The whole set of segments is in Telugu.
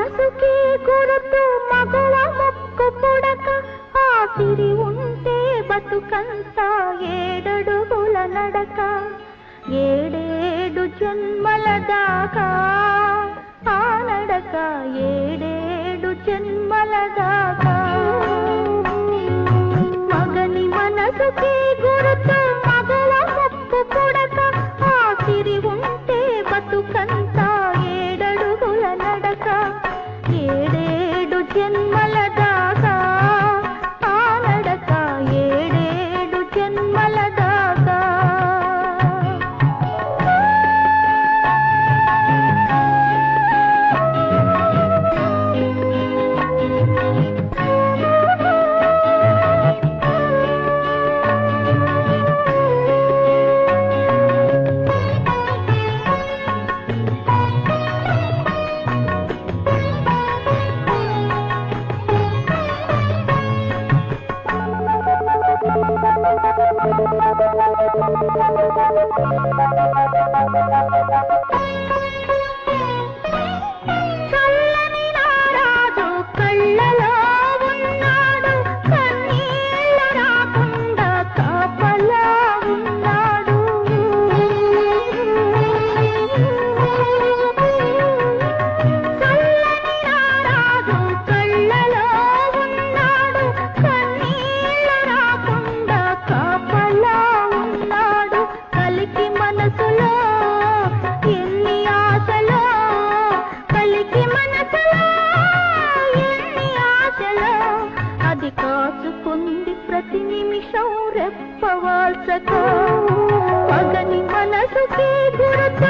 మనసుకే గురుతు మగవ మొక్కు పుడక ఆసిరి ఉంటే బతుకంతా ఏడడుగుల నడక. ఏడేడు జన్మల దాకా ఆ నడక. ఏడేడు జన్మల దాకా పొంది ప్రతి నిమిషం రెప్పవాల్సక పగని మనసుకే గురత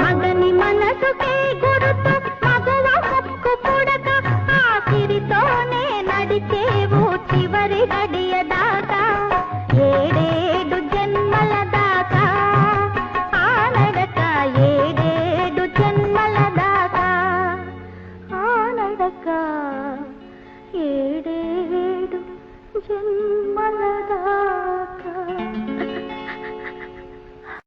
మగని మనసుకే గురుతు మగువ హక్కు పుడక ఆఖరితోనే నడిచేవు.